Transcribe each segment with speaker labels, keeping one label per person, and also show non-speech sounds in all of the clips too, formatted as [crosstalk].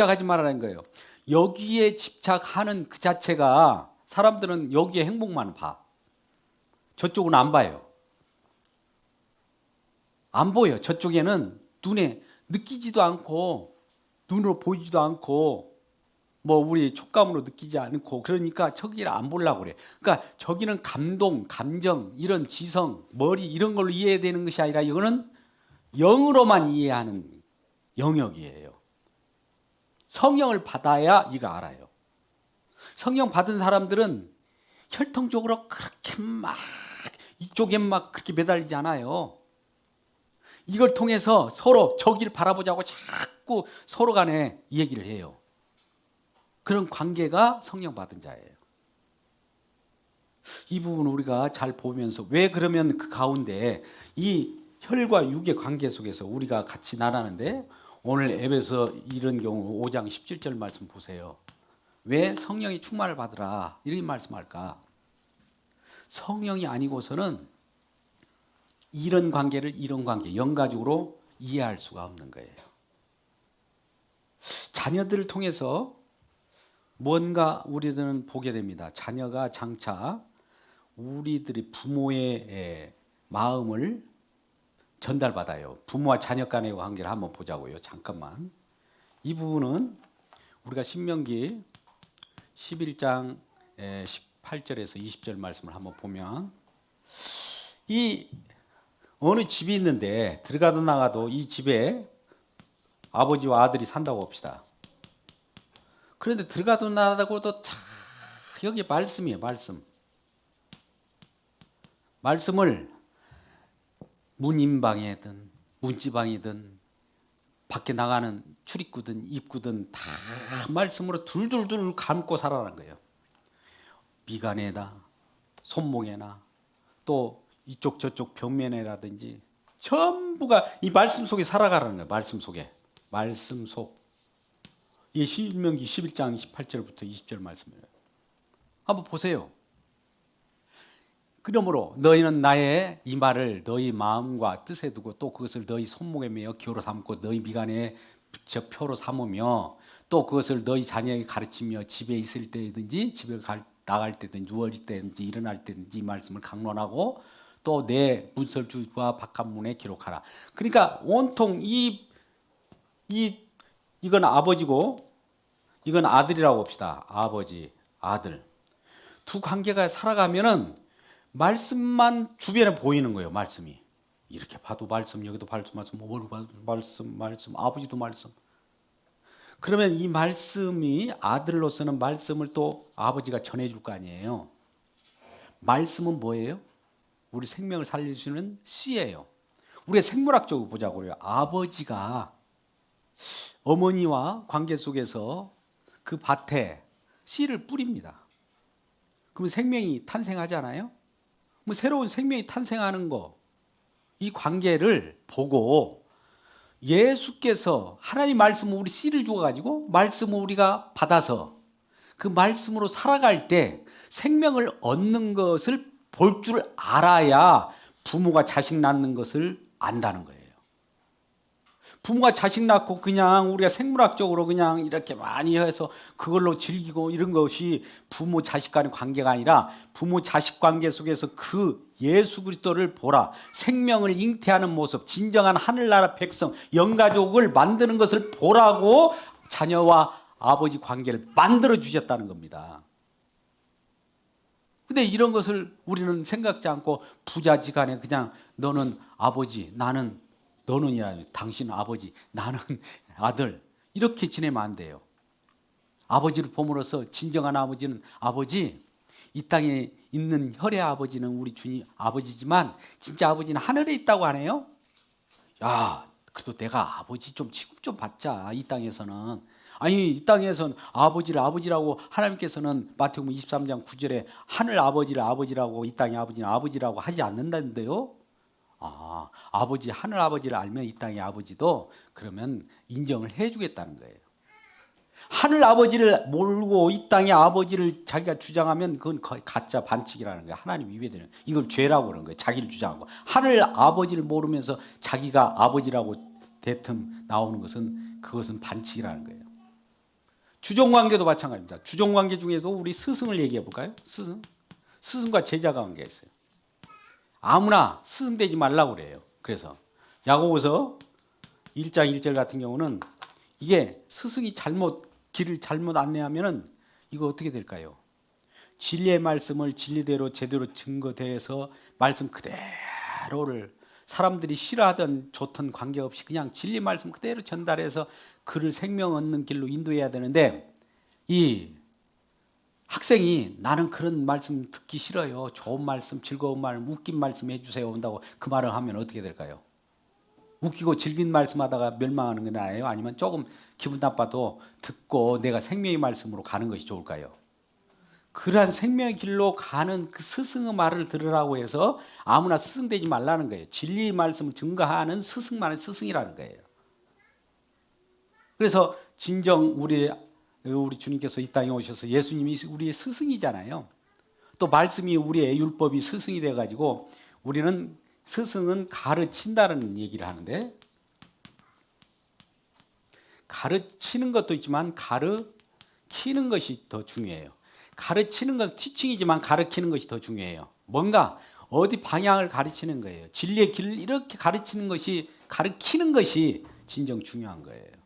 Speaker 1: 집착하지 말라는 거예요. 여기에 집착하는 그 자체가 사람들은 여기에 행복만 봐. 저쪽은 안 봐요. 안 보여. 저쪽에는 눈에 느끼지도 않고 눈으로 보이지도 않고 뭐 우리 촉감으로 느끼지 않고 그러니까 저기를 안 보려고 그래. 그러니까 저기는 감동, 감정, 이런 지성, 머리 이런 걸로 이해되는 것이 아니라 이거는 영으로만 이해하는 영역이에요. 성령을 받아야 이거 알아요. 성령 받은 사람들은 혈통적으로 그렇게 막 이쪽에 막 그렇게 매달리지 않아요. 이걸 통해서 서로 저기를 바라보자고 자꾸 서로 간에 얘기를 해요. 그런 관계가 성령 받은 자예요. 이 부분 우리가 잘 보면서 왜 그러면 그 가운데 이 혈과 육의 관계 속에서 우리가 같이 나라는데 오늘 앱에서 이런 경우 5장 17절 말씀 보세요. 왜 성령이 충만을 받으라 이렇게 말씀할까? 성령이 아니고서는 이런 관계를 이런 관계 영가적으로 이해할 수가 없는 거예요. 자녀들을 통해서 뭔가 우리들은 보게 됩니다. 자녀가 장차 우리들이 부모의 에, 마음을 전달받아요. 부모와 자녀 간의 관계를 한번 보자고요. 잠깐만. 이 부분은 우리가 신명기 11장 18절에서 20절 말씀을 한번 보면 이 어느 집이 있는데 들어가도 나가도 이 집에 아버지와 아들이 산다고 봅시다. 그런데 들어가도 나가고도 다 여기 말씀이에요, 말씀. 말씀을 문인방이든 문지방이든 밖에 나가는 출입구든 입구든 다 말씀으로 둘둘둘 감고 살아라는 거예요. 미간에다 손목에나 또 이쪽 저쪽 벽면에라든지 전부가 이 말씀 속에 살아가라는 거예요. 말씀 속에. 말씀 속. 이게 신명기 11장 18절부터 20절 말씀이에요. 한번 보세요. 그러므로 너희는 나의 이 말을 너희 마음과 뜻에 두고 또 그것을 너희 손목에 매어 기호로 삼고 너희 미간에 붙여 표로 삼으며 또 그것을 너희 자녀에게 가르치며 집에 있을 때든지 집에 갈, 나갈 때든지 누워 있을 때든지 일어날 때든지 이 말씀을 강론하고 또 내 문설주와 바깥문에 기록하라. 그러니까 온통 이, 이, 이건 아버지고 이건 아들이라고 봅시다. 아버지, 아들. 두 관계가 살아가면은 말씀만 주변에 보이는 거예요. 말씀이 이렇게 봐도 말씀, 여기도 말씀, 말씀, 뭘 봐도 말씀, 말씀, 아버지도 말씀. 그러면 이 말씀이 아들로서는 말씀을 또 아버지가 전해줄 거 아니에요. 말씀은 뭐예요? 우리 생명을 살려주는 씨예요. 우리가 생물학적으로 보자고요. 아버지가 어머니와 관계 속에서 그 밭에 씨를 뿌립니다. 그러면 생명이 탄생하잖아요. 뭐 새로운 생명이 탄생하는 거, 이 관계를 보고 예수께서 하나님 말씀을 우리 씨를 주어가지고 말씀을 우리가 받아서 그 말씀으로 살아갈 때 생명을 얻는 것을 볼 줄 알아야 부모가 자식 낳는 것을 안다는 거예요. 부모가 자식 낳고 그냥 우리가 생물학적으로 그냥 이렇게 많이 해서 그걸로 즐기고 이런 것이 부모 자식 간의 관계가 아니라 부모 자식 관계 속에서 그 예수 그리스도를 보라 생명을 잉태하는 모습 진정한 하늘나라 백성 영가족을 만드는 것을 보라고 자녀와 아버지 관계를 만들어 주셨다는 겁니다. 근데 이런 것을 우리는 생각지 않고 부자지간에 그냥 너는 아버지 나는 너는이야 당신은 아버지 나는 [laughs] 아들 이렇게 지내면 안 돼요. 아버지를 봄으로써 진정한 아버지는 아버지 이 땅에 있는 혈의 아버지는 우리 주님 아버지지만 진짜 아버지는 하늘에 있다고 하네요. 야, 그래도 내가 아버지 좀 취급 좀 받자 이 땅에서는 아니 이 땅에서는 아버지를 아버지라고 하나님께서는 마태복음 23장 9절에 하늘 아버지를 아버지라고 이 땅의 아버지는 아버지라고 하지 않는다는데요. 아, 아버지 하늘 아버지를 알면 이 땅의 아버지도 그러면 인정을 해주겠다는 거예요. 하늘 아버지를 모르고 이 땅의 아버지를 자기가 주장하면 그건 가짜 반칙이라는 거예요. 하나님 위배되는 이걸 죄라고 그러는 거예요. 자기를 주장하고 하늘 아버지를 모르면서 자기가 아버지라고 대뜸 나오는 것은 그것은 반칙이라는 거예요. 주종 관계도 마찬가지입니다. 주종 관계 중에도 우리 스승을 얘기해 볼까요? 스승. 스승과 제자 관계가 있어요. 아무나 스승 되지 말라고 그래요. 그래서 야고보서 1장 1절 같은 경우는 이게 스승이 잘못 길을 잘못 안내하면은 이거 어떻게 될까요? 진리의 말씀을 진리대로 제대로 증거대해서 말씀 그대로를 사람들이 싫어하던 좋던 관계없이 그냥 진리 말씀 그대로 전달해서 그를 생명 얻는 길로 인도해야 되는데 이 학생이 나는 그런 말씀 듣기 싫어요. 좋은 말씀, 즐거운 말씀, 웃긴 말씀 해주세요. 온다고 그 말을 하면 어떻게 될까요? 웃기고 즐긴 말씀 하다가 멸망하는 게 나아요? 아니면 조금 기분 나빠도 듣고 내가 생명의 말씀으로 가는 것이 좋을까요? 그러한 생명의 길로 가는 그 스승의 말을 들으라고 해서 아무나 스승 되지 말라는 거예요. 진리의 말씀을 증거하는 스승만의 스승이라는 거예요. 그래서 진정 우리 우리 주님께서 이 땅에 오셔서 예수님이 우리의 스승이잖아요. 또 말씀이 우리의 율법이 스승이 돼 가지고 우리는 스승은 가르친다는 얘기를 하는데 가르치는 것도 있지만 가르치는 것이 더 중요해요. 가르치는 것은 티칭이지만 가르치는 것이 더 중요해요. 뭔가 어디 방향을 가르치는 거예요. 진리의 길을 이렇게 가르치는 것이 가르치는 것이 진정 중요한 거예요.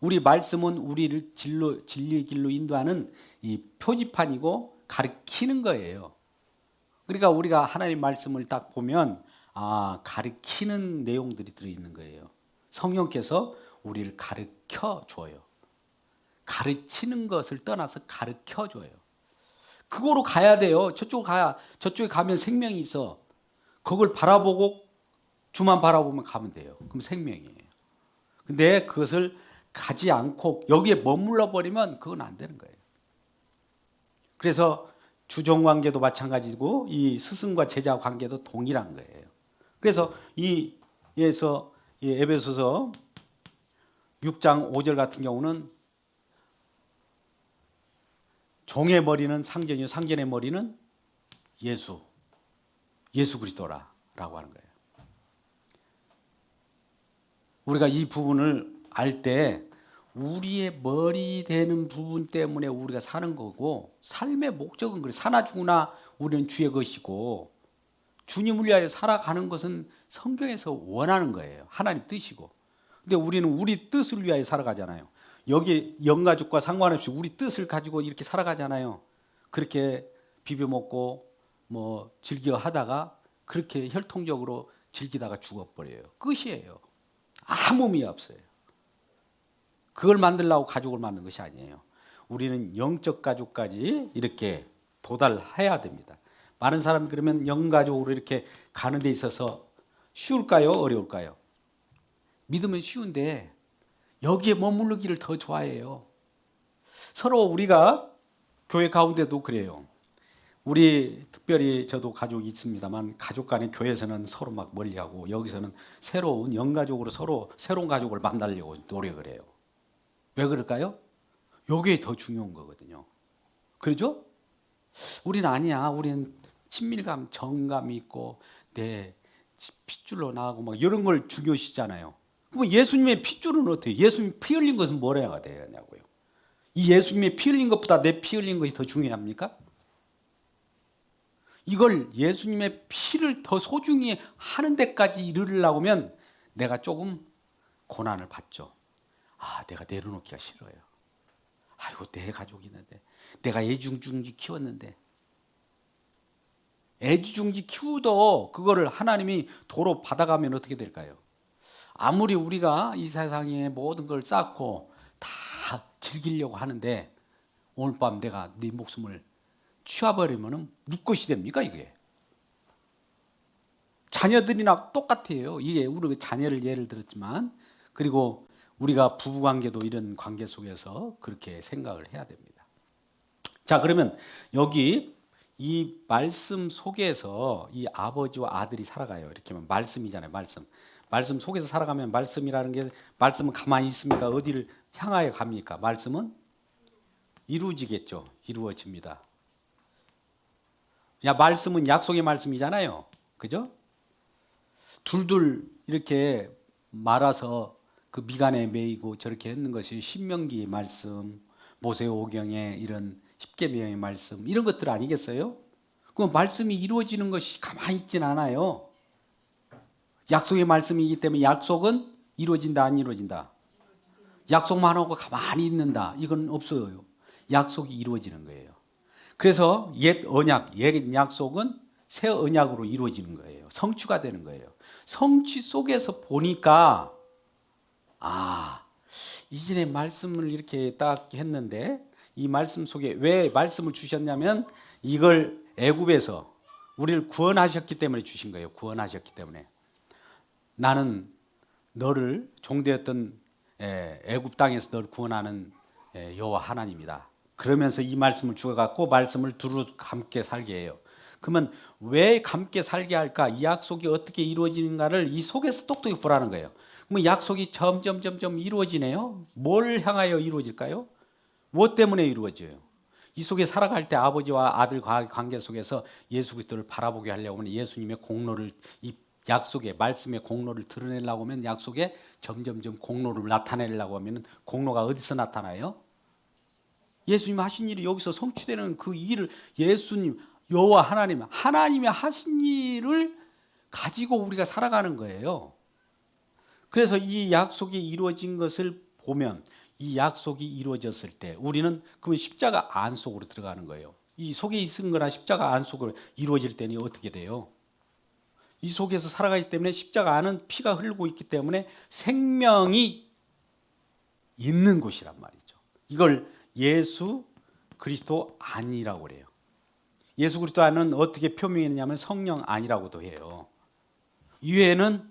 Speaker 1: 우리 말씀은 우리를 진로 진리의 길로 인도하는 이 표지판이고 가르치는 거예요. 그러니까 우리가 하나님 말씀을 딱 보면 아 가르치는 내용들이 들어 있는 거예요. 성령께서 우리를 가르쳐 줘요. 가르치는 것을 떠나서 가르쳐 줘요. 그거로 가야 돼요. 저쪽 가야 저쪽에 가면 생명이 있어. 그걸 바라보고 주만 바라보면 가면 돼요. 그럼 생명이에요. 근데 그것을 가지 않고 여기에 머물러 버리면 그건 안 되는 거예요. 그래서 주종 관계도 마찬가지고 이 스승과 제자 관계도 동일한 거예요. 그래서 이에서 이 에베소서 6장 5절 같은 경우는 종의 머리는 상전이요 상전의 머리는 예수 예수 그리스도라라고 하는 거예요. 우리가 이 부분을 알 때 우리의 머리 되는 부분 때문에 우리가 사는 거고 삶의 목적은 그래 사나 죽으나 우리는 주의 것이고 주님을 위하여 살아가는 것은 성경에서 원하는 거예요. 하나님 뜻이고. 근데 우리는 우리 뜻을 위하여 살아가잖아요. 여기 영가족과 상관없이 우리 뜻을 가지고 이렇게 살아가잖아요. 그렇게 비벼 먹고 뭐 즐겨 하다가 그렇게 혈통적으로 즐기다가 죽어버려요. 끝이에요. 아무 의미 없어요. 그걸 만들려고 가족을 만든 것이 아니에요. 우리는 영적 가족까지 이렇게 도달해야 됩니다. 많은 사람이 그러면 영가족으로 이렇게 가는 데 있어서 쉬울까요? 어려울까요? 믿으면 쉬운데 여기에 머무르기를 더 좋아해요. 서로 우리가 교회 가운데도 그래요. 우리 특별히 저도 가족이 있습니다만 가족 간의 교회에서는 서로 막 멀리하고 여기서는 새로운 영가족으로 서로 새로운 가족을 만나려고 노력을 해요. 왜 그럴까요? 요게 더 중요한 거거든요. 그러죠? 우리는 아니야. 우리는 친밀감, 정감이 있고 내 핏줄로 나가고 막 이런 걸 중요시잖아요. 그럼 예수님의 핏줄은 어때요? 예수님 피 흘린 것은 뭐라가 되냐고요? 이 예수님의 피 흘린 것보다 내 피 흘린 것이 더 중요합니까? 이걸 예수님의 피를 더 소중히 하는 데까지 이르려면 내가 조금 고난을 받죠. 아, 내가 내려놓기가 싫어요. 아이고, 내 가족이 있는데. 내가 애중중지 키웠는데. 애중중지 키우도 그거를 하나님이 도로 받아가면 어떻게 될까요? 아무리 우리가 이 세상에 모든 걸 쌓고 다 즐기려고 하는데 오늘 밤 내가 네 목숨을 취해버리면 묻것이 됩니까 이게? 자녀들이나 똑같아요. 이게 우리 자녀를 예를 들었지만 그리고 우리가 부부 관계도 이런 관계 속에서 그렇게 생각을 해야 됩니다. 자 그러면 여기 이 말씀 속에서 이 아버지와 아들이 살아가요. 이렇게 하면 말씀이잖아요. 말씀. 말씀 속에서 살아가면 말씀이라는 게 말씀은 가만히 있습니까? 어디를 향하여 갑니까? 말씀은 이루어지겠죠. 이루어집니다. 야 말씀은 약속의 말씀이잖아요. 그죠? 둘둘 이렇게 말아서 그 미간에 매이고 저렇게 했는 것이 신명기 말씀, 모세오경의 이런 십계명의 말씀 이런 것들 아니겠어요? 그 말씀이 이루어지는 것이 가만히 있진 않아요. 약속의 말씀이기 때문에 약속은 이루어진다 안 이루어진다. 약속만 하고 가만히 있는다. 이건 없어요. 약속이 이루어지는 거예요. 그래서 옛 언약, 옛 약속은 새 언약으로 이루어지는 거예요. 성취가 되는 거예요. 성취 속에서 보니까 아 이전에 말씀을 이렇게 딱 했는데 이 말씀 속에 왜 말씀을 주셨냐면 이걸 애굽에서 우리를 구원하셨기 때문에 주신 거예요. 구원하셨기 때문에 나는 너를 종되었던 에, 애굽 땅에서 너를 구원하는 에, 여호와 하나님이다. 그러면서 이 말씀을 주어 갖고 말씀을 두루 함께 살게 해요. 그러면 왜 함께 살게 할까? 이 약속이 어떻게 이루어지는가를 이 속에서 똑똑히 보라는 거예요. 그러면 약속이 점점 점점 이루어지네요. 뭘 향하여 이루어질까요? 무엇 때문에 이루어져요? 이 속에 살아갈 때 아버지와 아들 관계 속에서 예수 그리스도를 바라보게 하려고 하면 예수님의 공로를 이 약속의 말씀의 공로를 드러내려고 하면 약속에 점점점 공로를 나타내려고 하면 공로가 어디서 나타나요? 예수님 하신 일이 여기서 성취되는 그 일을 예수님 여호와 하나님 하나님이 하신 일을 가지고 우리가 살아가는 거예요. 그래서 이 약속이 이루어진 것을 보면 이 약속이 이루어졌을 때 우리는 그러면 십자가 안 속으로 들어가는 거예요. 이 속에 있은 거나 십자가 안 속으로 이루어질 때는 어떻게 돼요? 이 속에서 살아가기 때문에 십자가 안은 피가 흐르고 있기 때문에 생명이 있는 곳이란 말이죠. 이걸 예수 그리스도 안이라고 그래요. 예수 그리스도 안은 어떻게 표명했냐면 성령 안이라고도 해요. 이외에는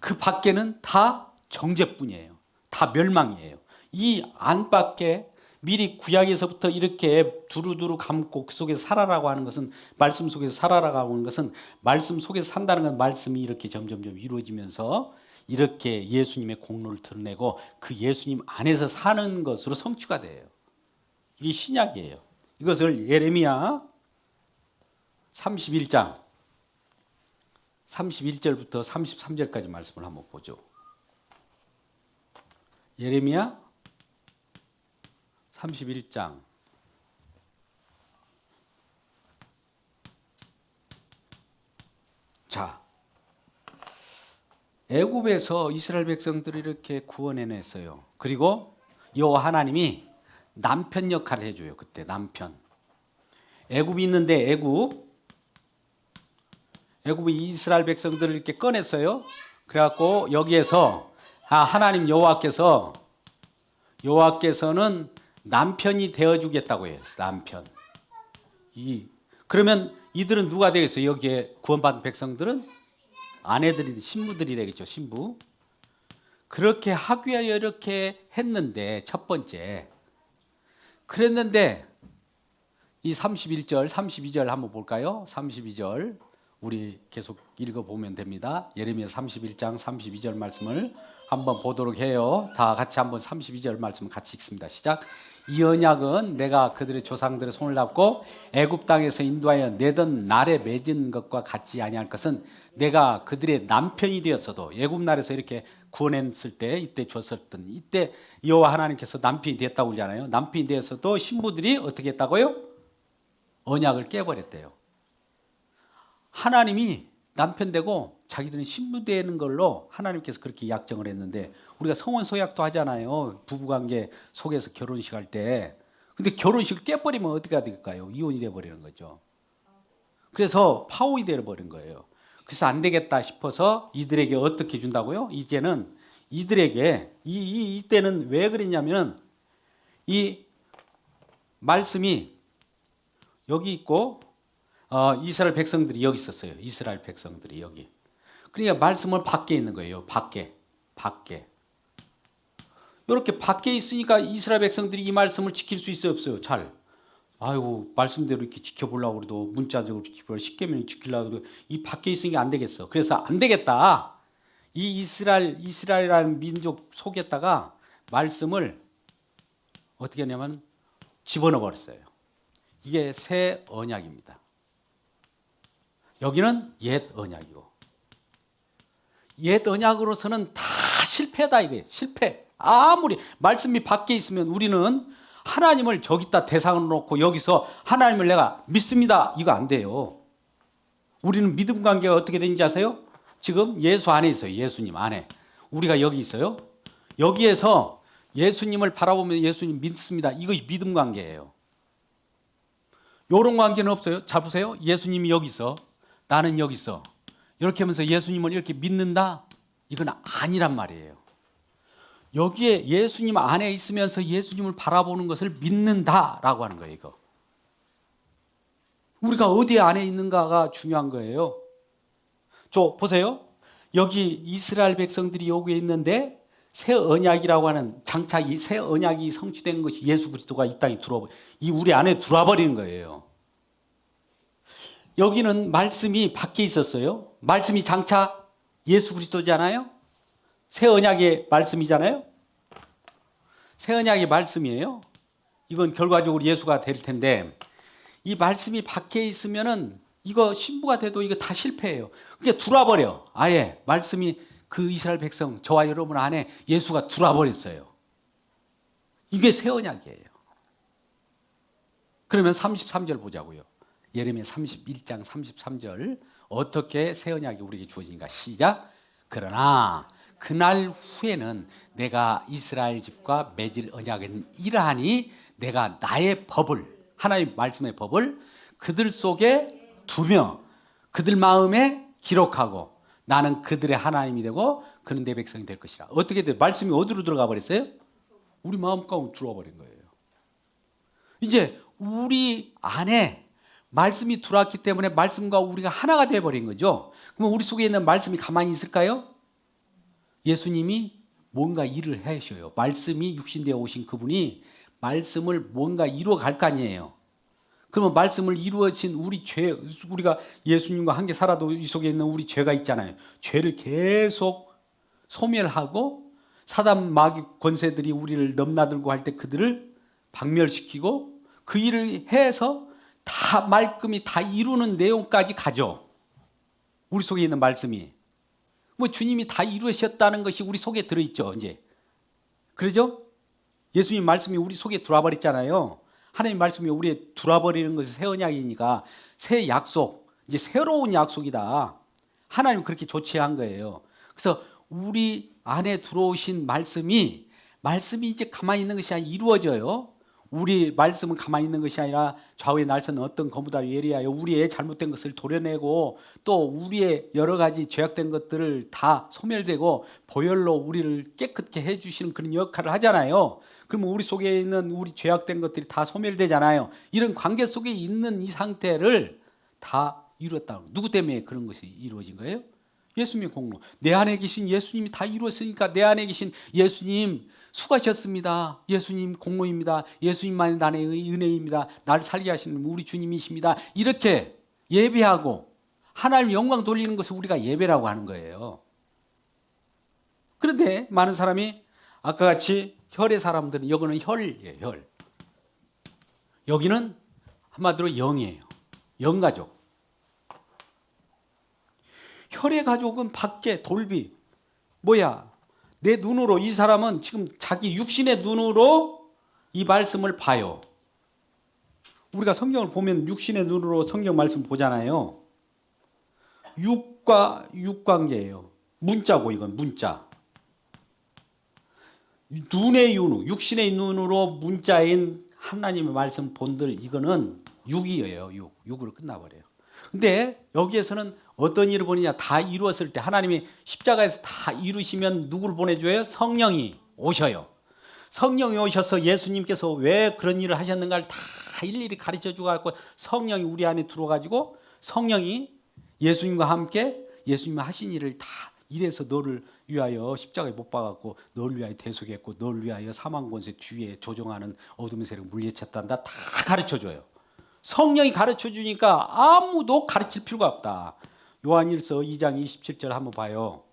Speaker 1: 그 밖에는 다 정죄뿐이에요. 다 멸망이에요. 이 안밖에 미리 구약에서부터 이렇게 두루두루 감고 그 속에서 살아라고 하는 것은 말씀 속에서 살아라고 하는 것은 말씀 속에서 산다는 건 말씀이 이렇게 점점점 이루어지면서 이렇게 예수님의 공로를 드러내고 그 예수님 안에서 사는 것으로 성취가 돼요. 이게 신약이에요. 이것을 예레미야 31장 31절부터 33절까지 말씀을 한번 보죠. 예레미야 31장 자 애굽에서 이스라엘 백성들을 이렇게 구원해냈어요. 그리고 여호와 하나님이 남편 역할을 해줘요. 그때 남편. 애굽이 있는데 애굽 애굽이 이스라엘 백성들을 이렇게 꺼냈어요. 그래갖고 여기에서 아 하나님 여호와께서 여호와께서는 남편이 되어주겠다고 해요. 남편. 이 그러면 이들은 누가 되겠어요? 여기에 구원받은 백성들은 아내들이 신부들이 되겠죠. 신부. 그렇게 하기 위하여 이렇게 했는데 첫 번째 그랬는데 이 31절, 32절 한번 볼까요? 32절 우리 계속 읽어 보면 됩니다. 예레미야 31장 32절 말씀을 한번 보도록 해요. 다 같이 한번 32절 말씀 같이 읽습니다. 시작. 이 언약은 내가 그들의 조상들의 손을 잡고 애굽 땅에서 인도하여 내던 날에 맺은 것과 같지 아니할 것은 내가 그들의 남편이 되었어도 애굽 날에서 이렇게 구원했을 때 이때 줬었던 이때 여호와 하나님께서 남편이 됐다고 그러잖아요. 남편이 되었어도 신부들이 어떻게 했다고요? 언약을 깨버렸대요. 하나님이 남편 되고 자기들은 신부 되는 걸로 하나님께서 그렇게 약정을 했는데 우리가 성원 소약도 하잖아요. 부부 관계 속에서 결혼식 할 때. 근데 결혼식을 깨버리면 어떻게 될까요? 이혼이 돼 버리는 거죠. 그래서 파혼이 돼 버린 거예요. 그래서 안 되겠다 싶어서 이들에게 어떻게 준다고요? 이제는 이들에게 이, 이 이때는 왜 그랬냐면 이 말씀이 여기 있고 어, 이스라엘 백성들이 여기 있었어요. 이스라엘 백성들이 여기. 그러니까 말씀을 밖에 있는 거예요. 밖에. 밖에. 이렇게 밖에 있으니까 이스라엘 백성들이 이 말씀을 지킬 수 있어요, 없어요? 잘. 아이고, 말씀대로 이렇게 지켜보려고 그래도 문자적으로 지켜보려 십계명 지키려고 해도 이 밖에 있으니까 안 되겠어. 그래서 안 되겠다. 이 이스라엘, 이스라엘이라는 민족 속에다가 말씀을 어떻게 하냐면 집어넣어 버렸어요. 이게 새 언약입니다. 여기는 옛 언약이고 옛 언약으로서는 다 실패다 이게 실패. 아무리 말씀이 밖에 있으면 우리는 하나님을 저기다 대상으로 놓고 여기서 하나님을 내가 믿습니다. 이거 안 돼요. 우리는 믿음 관계가 어떻게 되는지 아세요? 지금 예수 안에 있어요. 예수님 안에. 우리가 여기 있어요. 여기에서 예수님을 바라보면 예수님 믿습니다. 이것이 믿음 관계예요. 요런 관계는 없어요. 잡으세요. 예수님이 여기 있어. 나는 여기 있어. 이렇게 하면서 예수님을 이렇게 믿는다? 이건 아니란 말이에요. 여기에 예수님 안에 있으면서 예수님을 바라보는 것을 믿는다라고 하는 거예요, 이거. 우리가 어디 안에 있는가가 중요한 거예요. 저 보세요. 여기 이스라엘 백성들이 여기에 있는데 새 언약이라고 하는 장차 이 새 언약이 성취된 것이 예수 그리스도가 이 땅에 들어와 이 우리 안에 들어와 버리는 거예요. 여기는 말씀이 밖에 있었어요. 말씀이 장차 예수 그리스도잖아요. 새 언약의 말씀이잖아요. 새 언약의 말씀이에요. 이건 결과적으로 예수가 될 텐데 이 말씀이 밖에 있으면은 이거 신부가 돼도 이거 다 실패해요. 그게 들어와 버려. 아예 말씀이 그 이스라엘 백성 저와 여러분 안에 예수가 들어와 버렸어요. 이게 새 언약이에요. 그러면 33절 보자고요. 예레미야 31장 33절 어떻게 새 언약이 우리에게 주어진가 시작. 그러나 그날 후에는 내가 이스라엘 집과 맺을 언약은 이러하니 내가 나의 법을 하나님 말씀의 법을 그들 속에 두며 그들 마음에 기록하고 나는 그들의 하나님이 되고 그는 내 백성이 될 것이라. 어떻게 돼? 말씀이 어디로 들어가 버렸어요? 우리 마음 가운데 들어와 버린 거예요. 이제 우리 안에 말씀이 들어왔기 때문에 말씀과 우리가 하나가 돼 버린 거죠. 그럼 우리 속에 있는 말씀이 가만히 있을까요? 예수님이 뭔가 일을 하셔요. 말씀이 육신되어 오신 그분이 말씀을 뭔가 이루어 갈 거 아니에요. 그러면 말씀을 이루어진 우리 죄, 우리가 예수님과 함께 살아도 이 속에 있는 우리 죄가 있잖아요. 죄를 계속 소멸하고 사단 마귀 권세들이 우리를 넘나들고 할 때 그들을 박멸시키고 그 일을 해서 다 말끔히 다 이루는 내용까지 가죠. 우리 속에 있는 말씀이. 뭐 주님이 다 이루셨다는 것이 우리 속에 들어있죠, 이제. 그러죠? 예수님 말씀이 우리 속에 들어와 버렸잖아요. 하나님 말씀이 우리에 들어와 버리는 것이 새 언약이니까 새 약속, 이제 새로운 약속이다. 하나님 그렇게 조치한 거예요. 그래서 우리 안에 들어오신 말씀이 말씀이 이제 가만히 있는 것이 아니라 이루어져요. 우리 말씀은 가만히 있는 것이 아니라 좌우의 날선 어떤 거보다 예리하여 우리의 잘못된 것을 도려내고 또 우리의 여러 가지 죄악된 것들을 다 소멸되고 보혈로 우리를 깨끗게 해주시는 그런 역할을 하잖아요. 그러면 우리 속에 있는 우리 죄악된 것들이 다 소멸되잖아요. 이런 관계 속에 있는 이 상태를 다 이루었다. 누구 때문에 그런 것이 이루어진 거예요? 예수님의 공로. 내 안에 계신 예수님이 다 이루었으니까 내 안에 계신 예수님 수고하셨습니다. 예수님 공로입니다. 예수님만이 나의 은혜입니다. 나를 살게 하시는 우리 주님이십니다. 이렇게 예배하고 하나님 영광 돌리는 것을 우리가 예배라고 하는 거예요. 그런데 많은 사람이 아까 같이 혈의 사람들은 여기는 혈이에요, 혈. 여기는 한마디로 영이에요. 영가족. 혈의 가족은 밖에 돌비. 뭐야? 내 눈으로 이 사람은 지금 자기 육신의 눈으로 이 말씀을 봐요. 우리가 성경을 보면 육신의 눈으로 성경 말씀 보잖아요. 육과 육관계예요. 문자고 이건 문자. 눈의 윤, 육신의 눈으로 문자인 하나님의 말씀 본들 이거는 육이에요. 육. 육으로 끝나버려요. 근데 여기에서는 어떤 일을 보느냐 다 이루었을 때 하나님이 십자가에서 다 이루시면 누구를 보내줘요? 성령이 오셔요. 성령이 오셔서 예수님께서 왜 그런 일을 하셨는가를 다 일일이 가르쳐 주고 성령이 우리 안에 들어가지고 성령이 예수님과 함께 예수님 하신 일을 다 이래서 너를 위하여 십자가에 못 박았고 너를 위하여 대속했고 너를 위하여 사망 권세 뒤에 조종하는 어둠의 세력 물리쳤단다 다 가르쳐 줘요. 성령이 가르쳐 주니까 아무도 가르칠 필요가 없다. 요한일서 2장 27절 한번 봐요.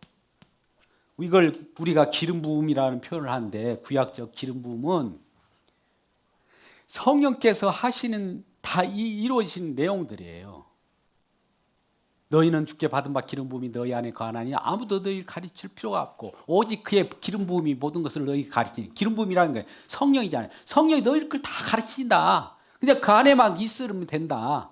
Speaker 1: 이걸 우리가 기름 부음이라는 표현을 하는데 구약적 기름 부음은 성령께서 하시는 다 이, 이루어진 내용들이에요. 너희는 주께 받은 바 기름 부음이 너희 안에 거하나니 아무도 너희를 가르칠 필요가 없고 오직 그의 기름 부음이 모든 것을 너희 가르치니 기름 부음이라는 거예요. 성령이잖아요. 성령이 너희를 다 가르친다. 근데 그 안에만 있으면 된다.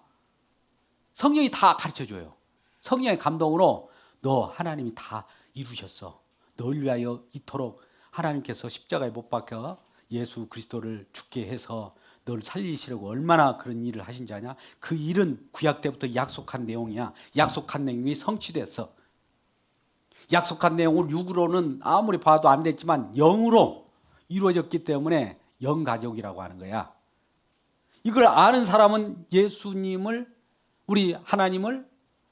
Speaker 1: 성령이 다 가르쳐 줘요. 성령의 감동으로 너 하나님이 다 이루셨어. 널 위하여 이토록 하나님께서 십자가에 못 박혀 예수 그리스도를 죽게 해서 널 살리시려고 얼마나 그런 일을 하신지 아냐? 그 일은 구약 때부터 약속한 내용이야. 약속한 내용이 성취됐어. 약속한 내용을 육으로는 아무리 봐도 안 됐지만 영으로 이루어졌기 때문에 영가족이라고 하는 거야. 이걸 아는 사람은 예수님을 우리 하나님을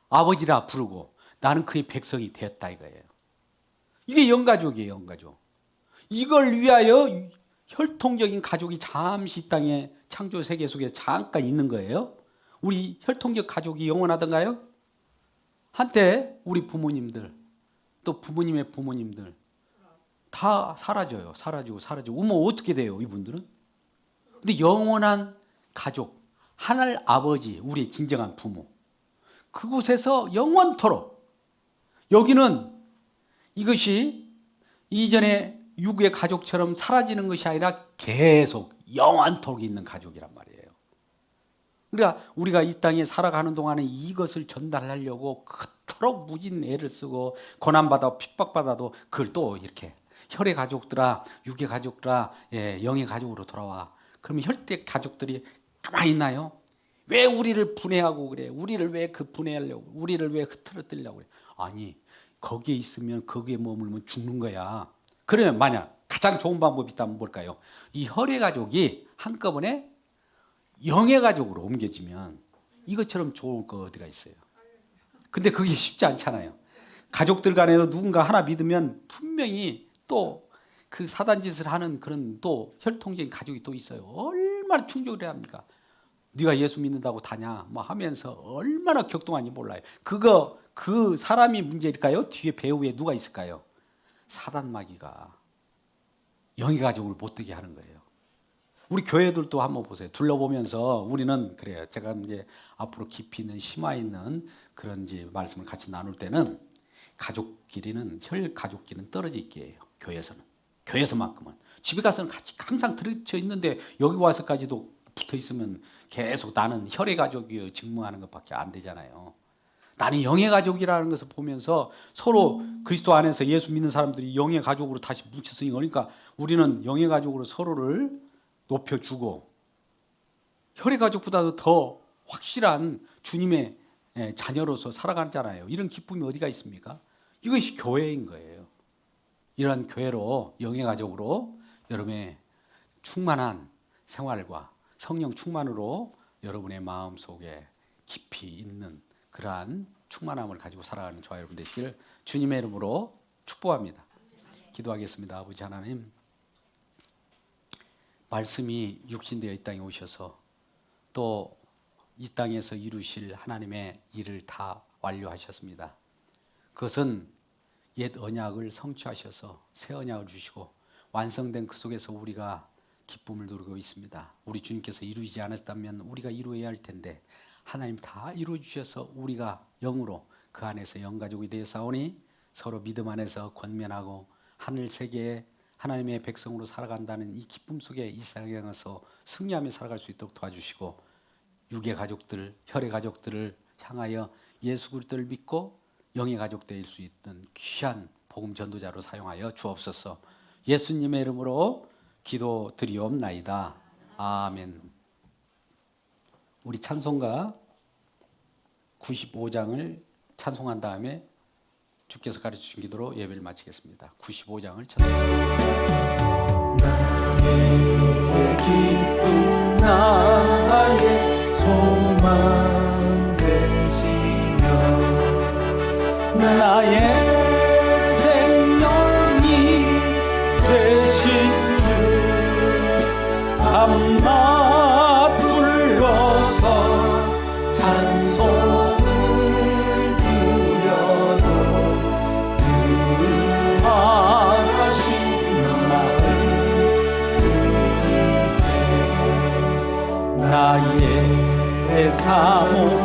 Speaker 1: 아버지라 부르고 나는 그의 백성이 되었다 이거예요. 이게 영가족이에요, 영가족. 이걸 위하여 혈통적인 가족이 잠시 이 땅에 창조 세계 속에 잠깐 있는 거예요. 우리 혈통적 가족이 영원하던가요? 한때 우리 부모님들 또 부모님의 부모님들 다 사라져요. 사라지고 사라지고. 그러면 어떻게 돼요, 이분들은? 근데 영원한 가족, 하늘 아버지, 우리의 진정한 부모. 그곳에서 영원토록 여기는 이것이 이전에 육의 가족처럼 사라지는 것이 아니라 계속 영원토록 있는 가족이란 말이에요. 그러니까 우리가 이 땅에 살아가는 동안에 이것을 전달하려고 그토록 무진 애를 쓰고 고난받아 핍박받아도 그걸 또 이렇게 혈의 가족들아 육의 가족들아 예, 영의 가족으로 돌아와 그러면 혈대 가족들이 가만히 있나요? 왜 우리를 분해하고 그래? 우리를 왜 그 분해하려고? 우리를 왜 흐트러뜨리려고 그래? 아니 거기에 있으면 거기에 머물면 죽는 거야. 그러면 만약 가장 좋은 방법이 있다면 뭘까요? 이 혈의 가족이 한꺼번에 영의 가족으로 옮겨지면 이것처럼 좋을 거 어디가 있어요? 근데 그게 쉽지 않잖아요. 가족들 간에도 누군가 하나 믿으면 분명히 또 그 사단 짓을 하는 그런 또 혈통적인 가족이 또 있어요. 얼마나 충족을 해야 합니까? 네가 예수 믿는다고 다냐? 뭐 하면서 얼마나 격동한지 몰라요. 그거 그 사람이 문제일까요? 뒤에 배후에 누가 있을까요? 사단 마귀가 영의 가족을 못 되게 하는 거예요. 우리 교회들도 한번 보세요. 둘러보면서 우리는 그래요. 제가 이제 앞으로 깊이 있는 심화 있는 그런 이제 말씀을 같이 나눌 때는 가족끼리는 혈 가족끼리는 떨어져 있게요. 교회에서는 교회에서만큼은 집에 가서는 같이 항상 들어쳐 있는데 여기 와서까지도 붙어 있으면 계속 나는 혈의 가족이요 증명하는 것밖에 안 되잖아요. 나는 영의 가족이라는 것을 보면서 서로 그리스도 안에서 예수 믿는 사람들이 영의 가족으로 다시 뭉쳤으니 그러니까 우리는 영의 가족으로 서로를 높여주고 혈의 가족보다도 더 확실한 주님의 예, 자녀로서 살아가잖아요. 이런 기쁨이 어디가 있습니까? 이것이 교회인 거예요. 이러한 교회로 영의 가족으로 여러분의 충만한 생활과 성령 충만으로 여러분의 마음 속에 깊이 있는 그러한 충만함을 가지고 살아가는 저와 여러분 되시기를 주님의 이름으로 축복합니다. 기도하겠습니다. 아버지 하나님, 말씀이 육신되어 이 땅에 오셔서 또 이 땅에서 이루실 하나님의 일을 다 완료하셨습니다. 그것은 옛 언약을 성취하셔서 새 언약을 주시고 완성된 그 속에서 우리가 기쁨을 누리고 있습니다. 우리 주님께서 이루지 않았다면 우리가 이루어야 할 텐데 하나님 다 이루어 주셔서 우리가 영으로 그 안에서 영가족이 되어 싸우니 서로 믿음 안에서 권면하고 하늘 세계에 하나님의 백성으로 살아간다는 이 기쁨 속에 이 세상에서 승리하며 살아갈 수 있도록 도와주시고 육의 가족들, 혈의 가족들을 향하여 예수 그리스도를 믿고 영의 가족 될수 있는 귀한 복음 전도자로 사용하여 주옵소서. 예수님의 이름으로 기도드리옵나이다. 아멘. 우리 찬송가 95장을 찬송한 다음에 주께서 가르쳐 주신 기도로 예배를 마치겠습니다. 95장을 찬송합니다. 나의 생명이 되신 주 밤낮 불러서 찬송을 드려도 그하신 마음 나의 사모